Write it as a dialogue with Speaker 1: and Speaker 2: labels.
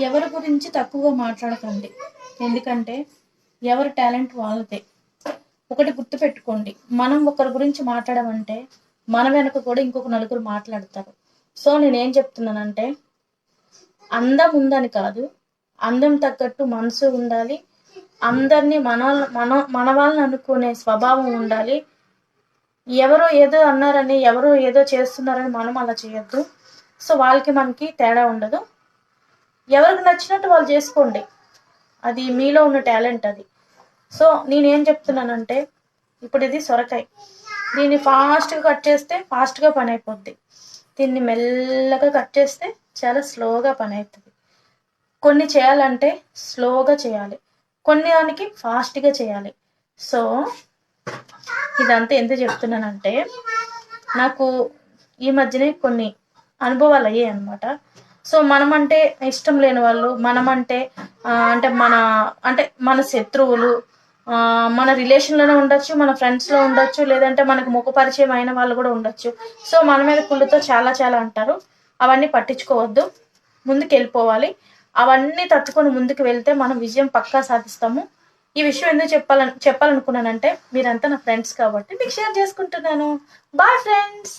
Speaker 1: ఎవరి గురించి తక్కువగా మాట్లాడకండి. ఎందుకంటే ఎవరి టాలెంట్ వాళ్ళదే. ఒకటి గుర్తుపెట్టుకోండి. మనం ఒకరి గురించి మాట్లాడమంటే మన వెనక కూడా ఇంకొక నలుగురు మాట్లాడతారు. సో నేనేం చెప్తున్నానంటే అందం ఉందని కాదు అందం తగ్గట్టు మనసు ఉండాలి అందరినీ మన మన మన వాళ్ళని అనుకునే స్వభావం ఉండాలి. ఎవరో ఏదో అన్నారని ఎవరో ఏదో చేస్తున్నారని మనం అలా చేయొద్దు. సో వాళ్ళకి మనకి తేడా ఉండదు. ఎవరికి నచ్చినట్టు వాళ్ళు చేసుకోండి. అది మీలో ఉన్న టాలెంట్ అది. సో నేనేం చెప్తున్నానంటే ఇప్పుడు ఇది సొరకాయ. దీన్ని ఫాస్ట్గా కట్ చేస్తే ఫాస్ట్గా పని అయిపోద్ది. దీన్ని మెల్లగా కట్ చేస్తే చాలా స్లోగా పని అవుతుంది కొన్ని చేయాలంటే స్లోగా చేయాలి. కొన్ని దానికి ఫాస్ట్గా చేయాలి. సో ఇదంతా ఎందుకు చెప్తున్నానంటే నాకు ఈ మధ్యనే కొన్ని అనుభవాలు అయ్యాయి అనమాట సో మనమంటే ఇష్టం లేని వాళ్ళు మనమంటే అంటే మన అంటే మన శత్రువులు మన రిలేషన్లోనే ఉండొచ్చు మన ఫ్రెండ్స్లో ఉండొచ్చు లేదంటే మనకు ముఖ పరిచయం అయిన వాళ్ళు కూడా ఉండొచ్చు. సో మన మీద కుళ్ళుతో చాలా చాలా అంటారు. అవన్నీ పట్టించుకోవద్దు. ముందుకు వెళ్ళిపోవాలి అవన్నీ తట్టుకొని ముందుకు వెళ్తే మనం విజయం పక్కా సాధిస్తాము. ఈ విషయం ఎందుకు చెప్పాలని చెప్పాలనుకున్నానంటే మీరంతా నా ఫ్రెండ్స్ కాబట్టి మీకు షేర్ చేసుకుంటున్నాను. Bye friends